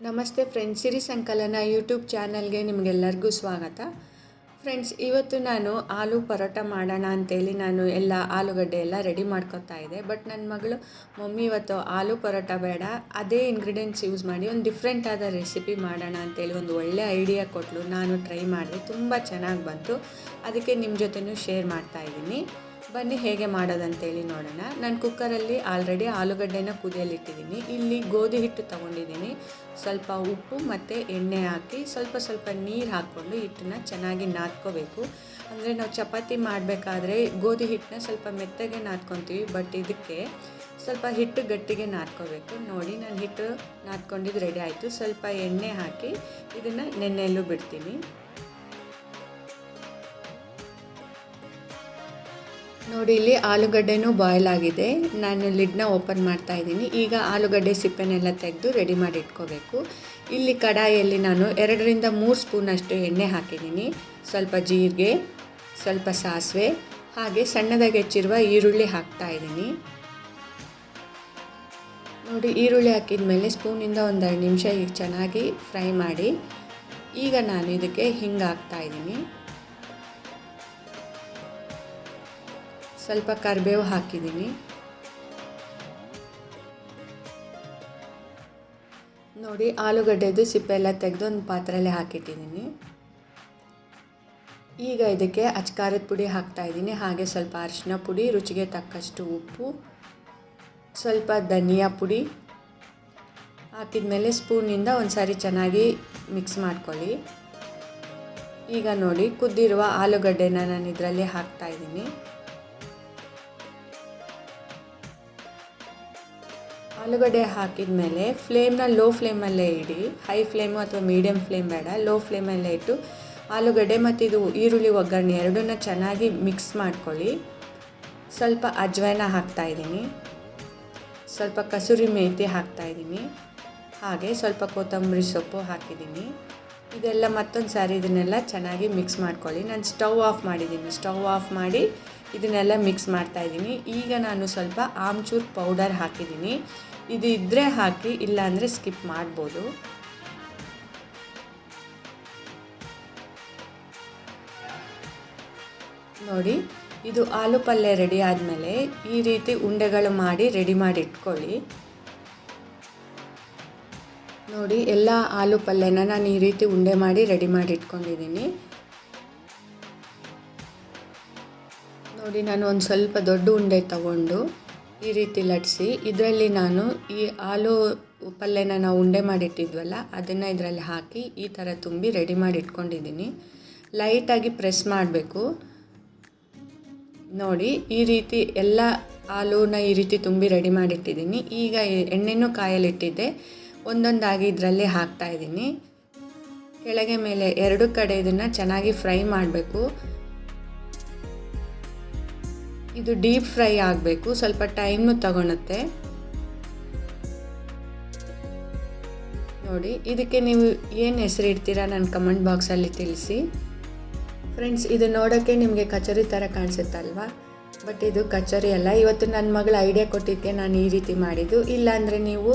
ನಮಸ್ತೆ ಫ್ರೆಂಡ್ಸ್, ಸಿರಿ ಸಂಕಲನ ಯೂಟ್ಯೂಬ್ ಚಾನಲ್ಗೆ ನಿಮಗೆಲ್ಲರಿಗೂ ಸ್ವಾಗತ. ಫ್ರೆಂಡ್ಸ್, ಇವತ್ತು ನಾನು ಆಲೂ ಪರೋಟ ಮಾಡೋಣ ಅಂತೇಳಿ ನಾನು ಎಲ್ಲ ಆಲೂಗಡ್ಡೆ ಎಲ್ಲ ರೆಡಿ ಮಾಡ್ಕೊತಾ ಇದ್ದೆ. ಬಟ್ ನನ್ನ ಮಗಳು, ಮಮ್ಮಿ ಇವತ್ತು ಆಲೂ ಪರೋಟ ಬೇಡ, ಅದೇ ಇಂಗ್ರೀಡಿಯೆಂಟ್ಸ್ ಯೂಸ್ ಮಾಡಿ ಒಂದು ಡಿಫ್ರೆಂಟ್ ಆದ ರೆಸಿಪಿ ಮಾಡೋಣ ಅಂತೇಳಿ ಒಂದು ಒಳ್ಳೆ ಐಡಿಯಾ ಕೊಟ್ಟಲು ನಾನು ಟ್ರೈ ಮಾಡಿದೆ, ತುಂಬ ಚೆನ್ನಾಗಿ ಬಂತು. ಅದಕ್ಕೆ ನಿಮ್ಮ ಜೊತೆನೂ ಶೇರ್ ಮಾಡ್ತಾ ಇದ್ದೀನಿ. ಬನ್ನಿ, ಹೇಗೆ ಮಾಡೋದಂತೇಳಿ ನೋಡೋಣ. ನಾನು ಕುಕ್ಕರಲ್ಲಿ ಆಲ್ರೆಡಿ ಆಲೂಗಡ್ಡೆನ ಕುದಿಯಲಿಟ್ಟಿದ್ದೀನಿ. ಇಲ್ಲಿ ಗೋಧಿ ಹಿಟ್ಟು ತೊಗೊಂಡಿದ್ದೀನಿ. ಸ್ವಲ್ಪ ಉಪ್ಪು ಮತ್ತು ಎಣ್ಣೆ ಹಾಕಿ ಸ್ವಲ್ಪ ಸ್ವಲ್ಪ ನೀರು ಹಾಕ್ಕೊಂಡು ಹಿಟ್ಟನ್ನ ಚೆನ್ನಾಗಿ ನಾದ್ಕೋಬೇಕು. ಅಂದರೆ ನಾವು ಚಪಾತಿ ಮಾಡಬೇಕಾದ್ರೆ ಗೋಧಿ ಹಿಟ್ಟನ್ನ ಸ್ವಲ್ಪ ಮೆತ್ತಗೆ ನಾದ್ಕೊತೀವಿ ಬಟ್ ಇದಕ್ಕೆ ಸ್ವಲ್ಪ ಹಿಟ್ಟು ಗಟ್ಟಿಗೆ ನಾದ್ಕೋಬೇಕು. ನೋಡಿ, ನಾನು ಹಿಟ್ಟು ನಾದ್ಕೊಂಡಿದ್ದು ರೆಡಿ ಆಯಿತು. ಸ್ವಲ್ಪ ಎಣ್ಣೆ ಹಾಕಿ ಇದನ್ನು ನೆನೆಯಲ್ಲೂ ಬಿಡ್ತೀನಿ. ನೋಡಿ, ಇಲ್ಲಿ ಆಲೂಗಡ್ಡೆನೂ ಬಾಯ್ಲ್ ಆಗಿದೆ. ನಾನು ಲಿಡ್ನ ಓಪನ್ ಮಾಡ್ತಾ ಇದ್ದೀನಿ. ಈಗ ಆಲೂಗಡ್ಡೆ ಸಿಪ್ಪೆನೆಲ್ಲ ತೆಗೆದು ರೆಡಿ ಮಾಡಿ ಇಟ್ಕೋಬೇಕು. ಇಲ್ಲಿ ಕಡಾಯಿಯಲ್ಲಿ ನಾನು ಎರಡರಿಂದ ಮೂರು ಸ್ಪೂನಷ್ಟು ಎಣ್ಣೆ ಹಾಕಿದ್ದೀನಿ. ಸ್ವಲ್ಪ ಜೀರಿಗೆ, ಸ್ವಲ್ಪ ಸಾಸಿವೆ, ಹಾಗೆ ಸಣ್ಣದಾಗಿ ಹೆಚ್ಚಿರುವ ಈರುಳ್ಳಿ ಹಾಕ್ತಾ ಇದ್ದೀನಿ. ನೋಡಿ, ಈರುಳ್ಳಿ ಹಾಕಿದ ಮೇಲೆ ಸ್ಪೂನಿಂದ ಒಂದೆರಡು ನಿಮಿಷ ಈಗ ಚೆನ್ನಾಗಿ ಫ್ರೈ ಮಾಡಿ. ಈಗ ನಾನು ಇದಕ್ಕೆ ಹಿಂಗೆ ಹಾಕ್ತಾ ಸ್ವಲ್ಪ ಕರಿಬೇವು ಹಾಕಿದ್ದೀನಿ. ನೋಡಿ, ಆಲೂಗಡ್ಡೆದು ಸಿಪ್ಪೆ ಎಲ್ಲ ತೆಗೆದು ಒಂದು ಪಾತ್ರೆಯಲ್ಲಿ ಹಾಕಿಟ್ಟಿದ್ದೀನಿ. ಈಗ ಇದಕ್ಕೆ ಅಚ್ಕಾರದ ಪುಡಿ ಹಾಕ್ತಾ ಇದ್ದೀನಿ. ಹಾಗೆ ಸ್ವಲ್ಪ ಅರಿಶಿನ ಪುಡಿ, ರುಚಿಗೆ ತಕ್ಕಷ್ಟು ಉಪ್ಪು, ಸ್ವಲ್ಪ ಧನಿಯಾ ಪುಡಿ. ಹಾಕಿದ ಮೇಲೆ ಸ್ಪೂನಿಂದ ಒಂದು ಸಾರಿ ಚೆನ್ನಾಗಿ ಮಿಕ್ಸ್ ಮಾಡ್ಕೊಳ್ಳಿ. ಈಗ ನೋಡಿ, ಕುದ್ದಿರುವ ಆಲೂಗಡ್ಡೆನ ನಾನು ಇದರಲ್ಲಿ ಹಾಕ್ತಾ ಆಲೂಗಡ್ಡೆ ಹಾಕಿದ ಮೇಲೆ ಫ್ಲೇಮ್ನ ಲೋ ಫ್ಲೇಮಲ್ಲೇ ಇಡಿ, ಹೈ ಫ್ಲೇಮು ಅಥವಾ ಮೀಡಿಯಮ್ ಫ್ಲೇಮ್ ಬೇಡ, ಲೋ ಫ್ಲೇಮಲ್ಲೇ ಇಟ್ಟು ಆಲೂಗಡ್ಡೆ ಮತ್ತು ಇದು ಈರುಳ್ಳಿ ಒಗ್ಗರಣೆ ಎರಡನ್ನ ಚೆನ್ನಾಗಿ ಮಿಕ್ಸ್ ಮಾಡ್ಕೊಳ್ಳಿ. ಸ್ವಲ್ಪ ಅಜ್ವಾನ ಹಾಕ್ತಾಯಿದ್ದೀನಿ ಸ್ವಲ್ಪ ಕಸೂರಿ ಹಾಕ್ತಾ ಹಾಕ್ತಾಯಿದ್ದೀನಿ ಹಾಗೆ ಸ್ವಲ್ಪ ಕೊತ್ತಂಬರಿ ಸೊಪ್ಪು ಹಾಕಿದ್ದೀನಿ. ಇದೆಲ್ಲ ಮತ್ತೊಂದು ಸಾರಿ ಇದನ್ನೆಲ್ಲ ಚೆನ್ನಾಗಿ ಮಿಕ್ಸ್ ಮಾಡ್ಕೊಳ್ಳಿ. ನಾನು ಸ್ಟವ್ ಆಫ್ ಮಾಡಿದ್ದೀನಿ. ಸ್ಟವ್ ಆಫ್ ಮಾಡಿ ಇದನ್ನೆಲ್ಲ ಮಿಕ್ಸ್ ಮಾಡ್ತಾಯಿದ್ದೀನಿ ಈಗ ನಾನು ಸ್ವಲ್ಪ ಆಮ್ಚೂರ್ ಪೌಡರ್ ಹಾಕಿದ್ದೀನಿ. ಇದು ಇದ್ದರೆ ಹಾಕಿ ಇಲ್ಲಾಂದರೆ ಸ್ಕಿಪ್ ಮಾಡ್ಬೋದು. ನೋಡಿ, ಇದು ಆಲೂ ಪಲ್ಯ ರೆಡಿ ಆದಮೇಲೆ ಈ ರೀತಿ ಉಂಡೆಗಳು ಮಾಡಿ ರೆಡಿ ಮಾಡಿ ಇಟ್ಕೊಳ್ಳಿ. ನೋಡಿ, ಎಲ್ಲ ಆಲೂ ಪಲ್ಯನ ನಾನು ಈ ರೀತಿ ಉಂಡೆ ಮಾಡಿ ರೆಡಿ ಮಾಡಿ ಇಟ್ಕೊಂಡಿದ್ದೀನಿ. ನೋಡಿ, ನಾನು ಒಂದು ಸ್ವಲ್ಪ ದೊಡ್ಡ ಉಂಡೆ ತಗೊಂಡು ಈ ರೀತಿ ಲಟ್ಸಿ ಇದರಲ್ಲಿ ನಾನು ಈ ಆಲೂ ಪಲ್ಯನ ನಾವು ಉಂಡೆ ಮಾಡಿಟ್ಟಿದ್ವಲ್ಲ, ಅದನ್ನು ಇದರಲ್ಲಿ ಹಾಕಿ ಈ ಥರ ತುಂಬಿ ರೆಡಿ ಮಾಡಿ ಇಟ್ಕೊಂಡಿದ್ದೀನಿ ಲೈಟಾಗಿ ಪ್ರೆಸ್ ಮಾಡಬೇಕು. ನೋಡಿ, ಈ ರೀತಿ ಎಲ್ಲ ಆಲೂನ ಈ ರೀತಿ ತುಂಬಿ ರೆಡಿ ಮಾಡಿಟ್ಟಿದ್ದೀನಿ. ಈಗ ಎಣ್ಣೆನೂ ಕಾಯಲಿಟ್ಟಿದ್ದೆ. ಒಂದೊಂದಾಗಿ ಇದರಲ್ಲಿ ಹಾಕ್ತಾಯಿದ್ದೀನಿ ಕೆಳಗೆ ಮೇಲೆ ಎರಡು ಕಡೆ ಇದನ್ನು ಚೆನ್ನಾಗಿ ಫ್ರೈ ಮಾಡಬೇಕು. ಇದು ಡೀಪ್ ಫ್ರೈ ಆಗಬೇಕು, ಸ್ವಲ್ಪ ಟೈಮು ತಗೊಳುತ್ತೆ ನೋಡಿ, ಇದಕ್ಕೆ ನೀವು ಏನು ಹೆಸರು ಇಡ್ತೀರಾ ನನ್ನ ಕಮೆಂಟ್ ಬಾಕ್ಸಲ್ಲಿ ತಿಳಿಸಿ. ಫ್ರೆಂಡ್ಸ್, ಇದು ನೋಡೋಕ್ಕೆ ನಿಮಗೆ ಕಚೋರಿ ಥರ ಕಾಣಿಸುತ್ತಲ್ವಾ? ಬಟ್ ಇದು ಕಚೋರಿ ಅಲ್ಲ. ಇವತ್ತು ನನ್ನ ಮಗಳು ಐಡಿಯಾ ಕೊಟ್ಟಿದ್ದಕ್ಕೆ ನಾನು ಈ ರೀತಿ ಮಾಡಿದ್ದು. ಇಲ್ಲಾಂದರೆ ನೀವು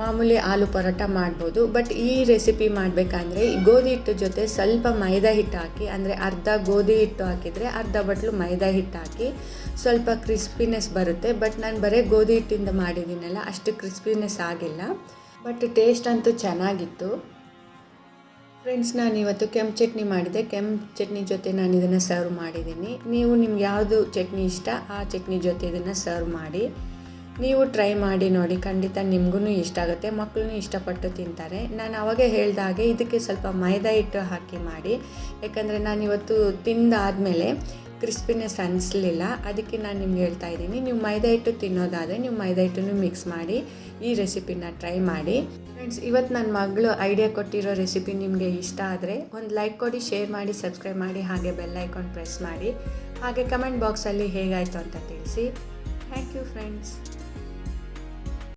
ಮಾಮೂಲಿ ಆಲೂ ಪರೋಟ ಮಾಡ್ಬೋದು ಬಟ್ ಈ ರೆಸಿಪಿ ಮಾಡಬೇಕಂದ್ರೆ ಗೋಧಿ ಹಿಟ್ಟು ಜೊತೆ ಸ್ವಲ್ಪ ಮೈದಾ ಹಿಟ್ಟು ಹಾಕಿ, ಅಂದರೆ ಅರ್ಧ ಗೋಧಿ ಹಿಟ್ಟು ಹಾಕಿದರೆ ಅರ್ಧ ಬಟ್ಲು ಮೈದಾ ಹಿಟ್ಟು ಹಾಕಿ ಸ್ವಲ್ಪ ಕ್ರಿಸ್ಪಿನೆಸ್ ಬರುತ್ತೆ. ಬಟ್ ನಾನು ಬರೀ ಗೋಧಿ ಹಿಟ್ಟಿಂದ ಮಾಡಿದ್ದೀನಲ್ಲ, ಅಷ್ಟು ಕ್ರಿಸ್ಪಿನೆಸ್ ಆಗಿಲ್ಲ. ಬಟ್ ಟೇಸ್ಟ್ ಅಂತೂ ಚೆನ್ನಾಗಿತ್ತು. ಫ್ರೆಂಡ್ಸ್ ನಾನು ಇವತ್ತು ಕೆಂಪು ಚಟ್ನಿ ಮಾಡಿದೆ. ಕೆಂಪು ಚಟ್ನಿ ಜೊತೆ ನಾನು ಇದನ್ನು ಸರ್ವ್ ಮಾಡಿದ್ದೀನಿ. ನೀವು ನಿಮ್ಗೆ ಯಾವುದು ಚಟ್ನಿ ಇಷ್ಟ, ಆ ಚಟ್ನಿ ಜೊತೆ ಇದನ್ನು ಸರ್ವ್ ಮಾಡಿ. ನೀವು ಟ್ರೈ ಮಾಡಿ ನೋಡಿ, ಖಂಡಿತ ನಿಮಗೂ ಇಷ್ಟ ಆಗುತ್ತೆ ಮಕ್ಕಳು ಇಷ್ಟಪಟ್ಟು ತಿಂತಾರೆ. ನಾನು ಅವಾಗೇ ಹೇಳಿದಾಗೆ ಇದಕ್ಕೆ ಸ್ವಲ್ಪ ಮೈದಾ ಹಿಟ್ಟು ಹಾಕಿ ಮಾಡಿ. ಯಾಕಂದರೆ ನಾನು ಇವತ್ತು ತಿಂದಾದಮೇಲೆ ಕ್ರಿಸ್ಪಿನೆಸ್ ಅನಿಸ್ಲಿಲ್ಲ. ಅದಕ್ಕೆ ನಾನು ನಿಮ್ಗೆ ಹೇಳ್ತಾ ಇದ್ದೀನಿ, ನೀವು ಮೈದಾ ಹಿಟ್ಟು ತಿನ್ನೋದಾದರೆ ನೀವು ಮೈದಾ ಹಿಟ್ಟನ್ನು ಮಿಕ್ಸ್ ಮಾಡಿ, ಈ ರೆಸಿಪಿನ ಟ್ರೈ ಮಾಡಿ. ಫ್ರೆಂಡ್ಸ್ ಇವತ್ತು ನನ್ನ ಮಗಳು ಐಡಿಯಾ ಕೊಟ್ಟಿರೋ ರೆಸಿಪಿ ನಿಮಗೆ ಇಷ್ಟ ಆದರೆ ಒಂದು ಲೈಕ್ ಕೊಡಿ ಶೇರ್ ಮಾಡಿ ಸಬ್ಸ್ಕ್ರೈಬ್ ಮಾಡಿ, ಹಾಗೆ ಬೆಲ್ ಐಕಾನ್ ಪ್ರೆಸ್ ಮಾಡಿ. ಹಾಗೆ ಕಮೆಂಟ್ ಬಾಕ್ಸಲ್ಲಿ ಹೇಗಾಯಿತು ಅಂತ ತಿಳಿಸಿ. Thank you friends